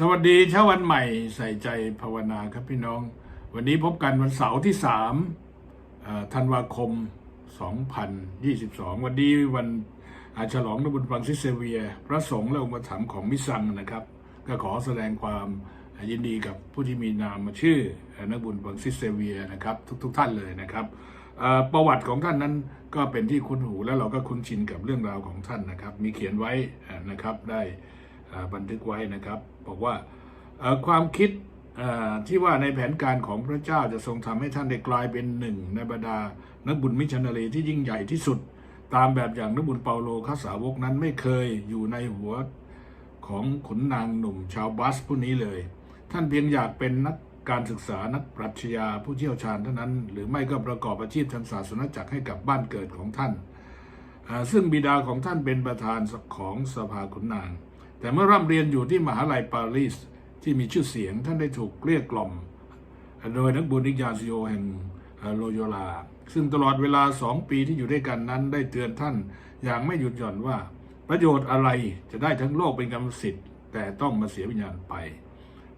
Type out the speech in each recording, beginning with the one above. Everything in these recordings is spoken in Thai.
สวัสดีเช้าวันใหม่ใส่ใจภาวนาครับพี่น้อง วันนี้พบกันวันเสาร์ที่3เอ่อธันวาคม 2022 วันนี้วันอาฉลองนบุญฟังซิเซเวีย พระสงฆ์และองค์ธรรมของมิสซังนะครับ ก็ขอแสดงความยินดีกับผู้ที่มีนามชื่อนักบุญฟังซิเซเวียนะครับ ทุกๆทท่านเลยนะครับประวัติของท่านนั้นก็เป็นที่คุ้นหูแล้วเราก็คุ้นชินกับเรื่องราวของท่านนะครับ มีเขียนไว้นะครับได้ บันทึกไว้นะครับ บอกว่าความคิดที่ว่าในแผนการของพระเจ้าจะทรงทำให้ท่านได้กลายเป็นหนึ่งในบรรดานักบุญมิชชันนารีที่ยิ่งใหญ่ที่สุด ตามแบบอย่างนักบุญเปาโลข้าสาวกนั้นไม่เคยอยู่ในหัวของขุนนางหนุ่มชาวบัสผู้นี้เลย ท่านเพียงอยากเป็นนักการศึกษานักปรัชญาผู้เชี่ยวชาญเท่านั้น หรือไม่ก็ประกอบอาชีพทางศาสนจักรให้กับบ้านเกิดของท่าน ซึ่งบิดาของท่านเป็นประธานของสภาขุนนาง แต่เมื่อร่ำเรียนอยู่ที่มหาลัยปารีสที่มีชื่อเสียงท่านได้ถูกเกลี้ยกล่อม โดยนักบุญนิกาซิโอแห่งโลโยลา ซึ่งตลอดเวลาสองปีที่อยู่ด้วยกันนั้นได้เตือนท่านอย่างไม่หยุดหย่อนว่า ประโยชน์อะไรจะได้ทั้งโลกเป็นกรรมสิทธิ์ แต่ต้องมาเสียวิญญาณไป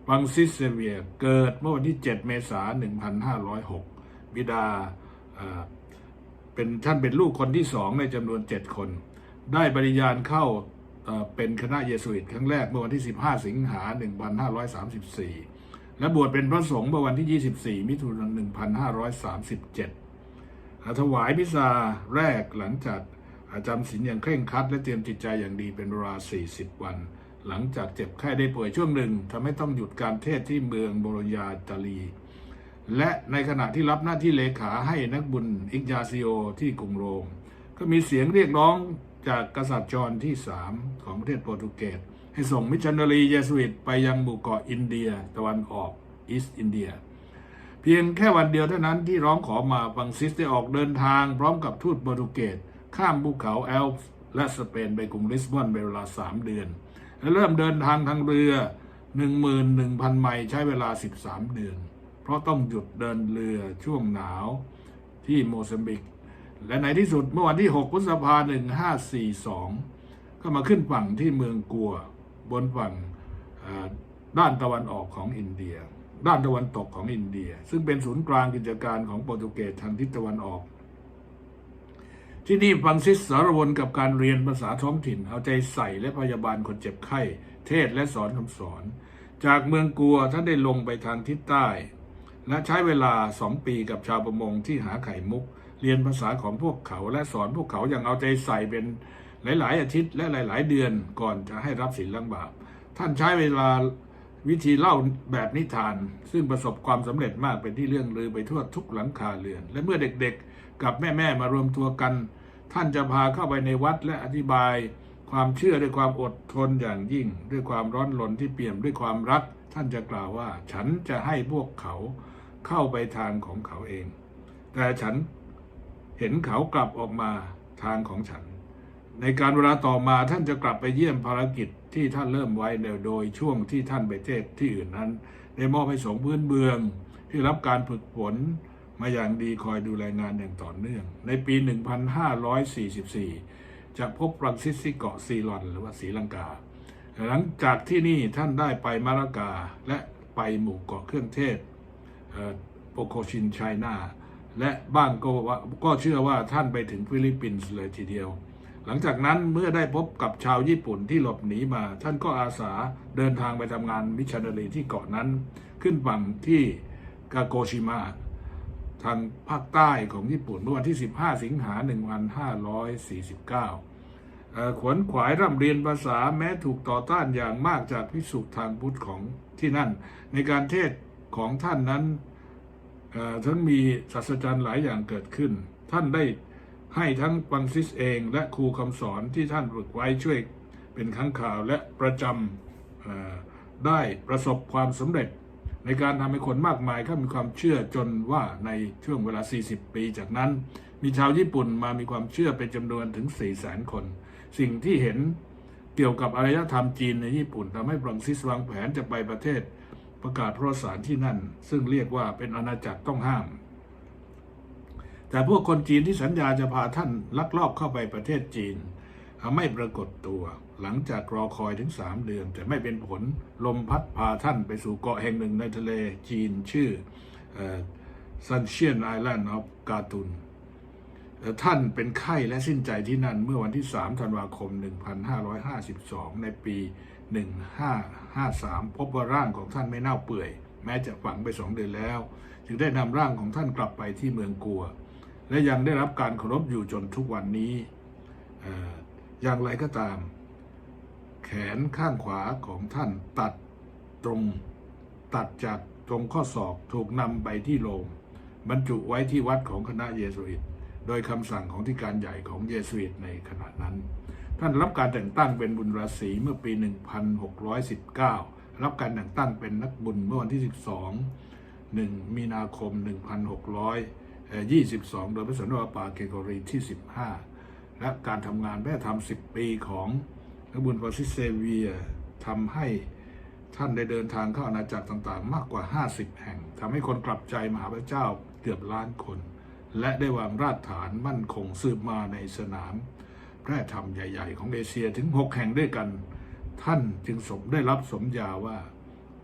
ฟังซิสเซเวียเกิดเมื่อวันที่ 7 เมษายน 1506 บิดาเป็นท่านเป็นลูกคนที่สองในจำนวนเจ็ดคน ได้ปริญญาณเข้า เป็นคณะเยสุอิตครั้งแรกเมื่อวันที่ 15 สิงหา 1534 และบวชเป็นพระสงฆ์เมื่อวันที่ 24 มิถุนายน 1537อ่าถวายพิซาแรกหลังจากอาจำศีลอย่างเคร่งครัด และเตรียมจิตใจอย่างดีเป็นเวลา 40 วัน หลังจากเจ็บไข้ได้ป่วยช่วงหนึ่งทำให้ต้องหยุดการเทศที่เมืองโบโลญญาตาลี และในขณะที่รับหน้าที่เลขาให้นักบุญอิกยาซิโอที่กรุงโรม ก็มีเสียงเรียกร้อง จากกษัตริย์จอห์นที่ 3 ของประเทศโปรตุเกสให้ส่งมิชชันนารีเยสุอิตไปยังหมู่เกาะอินเดียตะวันออกอีสต์อินเดีย เพียงแค่วันเดียวเท่านั้นที่ร้องขอมาฟังซิสได้ออกเดินทางพร้อมกับทูตโปรตุเกสข้ามภูเขาแอลป์และสเปนไปกรุงลิสบอนเป็นเวลา 3 เดือน และเริ่มเดินทางทางเรือ 11,000 ไมล์ใช้เวลา 13 เดือน เพราะต้องหยุดเดินเรือช่วงหนาวที่โมซัมบิก และในที่สุดเมื่อวันที่ 6 พฤษภาคม1542 ก็มาขึ้นฝั่งที่เมืองกัว บนฝั่งด้านตะวันออกของอินเดีย ด้านตะวันตกของอินเดีย ซึ่งเป็นศูนย์กลางกิจการของโปรตุเกสทางทิศตะวันออก ที่นี่ฟังซิสสารวนกับการเรียนภาษาท้องถิ่น เอาใจใส่และพยาบาลคนเจ็บไข้ เทศและสอนคำสอน จากเมืองกัวท่านได้ลงไปทางทิศใต้ และใช้เวลาสองปีกับชาวประมงที่หาไข่มุก เรียนภาษาของพวกเขาและสอนพวกเขาอย่างเอาใจใส่เป็นหลาย ๆ อาทิตย์และหลาย ๆ เดือนก่อนจะให้รับศีลล้างบาป ท่านใช้เวลาวิธีเล่าแบบนิทาน ซึ่งประสบความสำเร็จมากเป็นที่เรื่องลือไปทั่วทุกหลังคาเรือน และเมื่อเด็ก ๆ กับแม่ ๆ มารวมตัวกัน ท่านจะพาเข้าไปในวัดและอธิบายความเชื่อด้วยความอดทนอย่างยิ่ง ด้วยความร้อนรนที่เปี่ยมด้วยความรัก ท่านจะกล่าวว่า ฉันจะให้พวกเขาเข้าไปทางของเขาเอง แต่ฉัน เห็นเขากลับออกมาทางของฉัน ในการเวลาต่อมาท่านจะกลับไปเยี่ยมภารกิจที่ท่านเริ่มไว้โดยช่วงที่ท่านไปเทศที่อื่นนั้นได้มอบให้สงพื้นเบืองที่รับการฝึกฝนมาอย่างดีคอยดูแลงานอย่างต่อเนื่อง ในปี 1544 จะพบฟรังซิสที่เกาะซีลอนหรือว่าศรีลังกา หลังจากที่นี่ท่านได้ไปมาลากาและไปหมู่เกาะเครื่องเทศโปโคชินไชน่า และบ้างก็ว่าก็เชื่อว่าท่านไปถึงฟิลิปปินส์เลยทีเดียว หลังจากนั้นเมื่อได้พบกับชาวญี่ปุ่นที่หลบหนีมา ท่านก็อาสาเดินทางไปทำงานมิชชันนารีที่เกาะนั้น ขึ้นฝั่งที่กาโกชิมะทางภาคใต้ของญี่ปุ่นเมื่อวันที่ 15 สิงหา 1549เอ่อขวนขวายร่ำเรียนภาษาแม้ถูกต่อต้านอย่างมากจากพิสุทางพุทธของที่นั่น ในการเทศของท่านนั้น ทั้งมีศาสตราจารย์หลายอย่างเกิดขึ้น ท่านได้ให้ทั้งฟังซิสเองและครูคำสอนที่ท่านฝึกไว้ช่วยเป็นครั้งข่าวและประจำได้ประสบความสำเร็จ ในการทำให้คนมากมายเข้ามีความเชื่อจนว่าในช่วงเวลา 40 ปีจากนั้น มีชาวญี่ปุ่นมามีความเชื่อเป็นจำนวนถึง 4 0 0 0 0 0 คน สิ่งที่เห็นเกี่ยวกับอารยธรรมจีนในญี่ปุ่นทำให้ฟรังซิสวางแผนจะไปประเทศ ประกาศพระสารที่นั่น ซึ่งเรียกว่าเป็นอาณาจักรต้องห้าม แต่พวกคนจีนที่สัญญาจะพาท่านลักลอบเข้าไปประเทศจีนไม่ปรากฏตัว หลังจากรอคอยถึงสามเดือน แต่ไม่เป็นผลลมพัดพาท่านไปสู่เกาะแห่งหนึ่งในทะเลจีนชื่อซันเชียนไอแลนด์ออฟกาตุน ท่านเป็นไข้และสิ้นใจที่นั่นเมื่อวันที่ 3 ธันวาคม 1552 ในปี 1553 พบว่าร่างของท่านไม่เน่าเปื่อย แม้จะฝังไปสองเดือนแล้ว จึงได้นำร่างของท่านกลับไปที่เมืองกัว และยังได้รับการเคารพอยู่จนทุกวันนี้เอ่ออย่างไรก็ตาม แขนข้างขวาของท่านตัดตรงตัดจากตรงข้อศอกถูกนำไปที่โรงบรรจุไว้ที่วัดของคณะเยสุอิต โดยคำสั่งของที่การใหญ่ของเยสุอิตในขณะนั้น ท่านรับการแต่งตั้งเป็นบุญราศีเมื่อปี 1619 รับการแต่งตั้งเป็นนักบุญเมื่อวันที่ 12 1 มีนาคม 1622 โดยพระสันตะปาเกโกรีที่ 15 และการทำงานแม่ทำ10 ปีของนักบุญฟรานซิสเซเวียทำให้ท่านได้เดินทางเข้าอาณาจักรต่างๆ มากกว่า 50 แห่งทำให้คนกลับใจมาหาพระเจ้าเกือบล้านคน และได้วางรากฐานมั่นคงสืบมาในสนาม แพร่ธรรมใหญ่ ๆ ของเอเชียถึง6แห่งด้วยกัน ท่านจึงสมได้รับสมญาว่า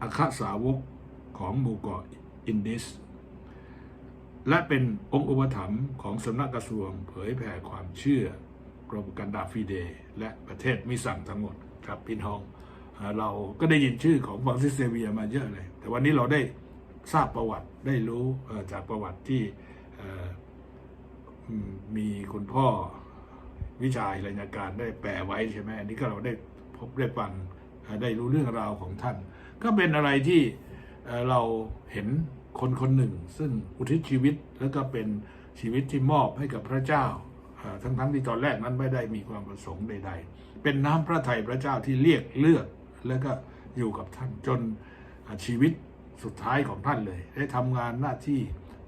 อัครสาวกของหมู่เกาะอินดิส และเป็นองค์อุปถัมภ์ของสำนักกระทรวงเผยแผ่ความเชื่อกรมกันดาฟิเด และประเทศมิสั่งทั้งหมดครับพี่น้อง เราก็ได้ยินชื่อของฟรังซิสเซเวียมาเยอะเลย แต่วันนี้เราได้ทราบประวัติได้รู้จากประวัติที่ มีคุณพ่อวิชัยรายการได้แปลไว้ใช่ไหมอันนี้ก็เราได้พบได้ฟังได้รู้เรื่องราวของท่าน ก็เป็นอะไรที่เเราเห็นคนคนหนึ่ง ซึ่งอุทิศชีวิตแล้วก็เป็นชีวิตที่มอบให้กับพระเจ้า ทั้งๆที่ตอนแรกนั้นไม่ได้มีความประสงค์ใด ๆ เป็นน้ำพระทัยพระเจ้าที่เรียกเลือกแล้วก็อยู่กับท่านจนชีวิตสุดท้ายของท่านเลย ได้ทำงานหน้าที่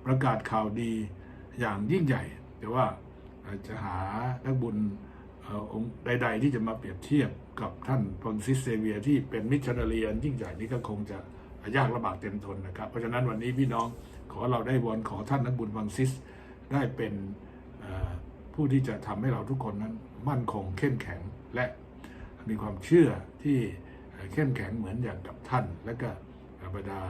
ประกาศข่าวดีอย่างยิ่งใหญ่ แต่ว่าจะหานักบุญองค์ใด ๆ ที่จะมาเปรียบเทียบกับท่านฟรานซิสเซเวียที่เป็นมิชชันนารีอันยิ่งใหญ่นี่ก็คงจะยากลำบากเต็มทนนะครับ เพราะฉะนั้นวันนี้พี่น้องขอเราได้วอนขอท่านนักบุญฟรานซิสได้เป็นผู้ที่จะทำให้เราทุกคนนั้นมั่นคงเข้มแข็งและมีความเชื่อที่เข้มแข็งเหมือนอย่างกับท่าน และก็บรรดา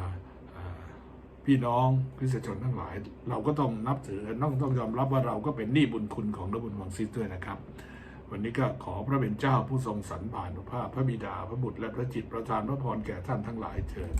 พี่น้องคริสตชนทั้งหลาย เราก็ต้องนับถือต้องต้องยอมรับว่าเราก็เป็นหนี้บุญคุณของพระบุญวังซิสด้วยนะครับ วันนี้ก็ขอพระเป็นเจ้าผู้ทรงสรรผ่านุภาพพระบิดาพระบุตรและพระจิตประทานพระพรแก่ท่านทั้งหลายเถิด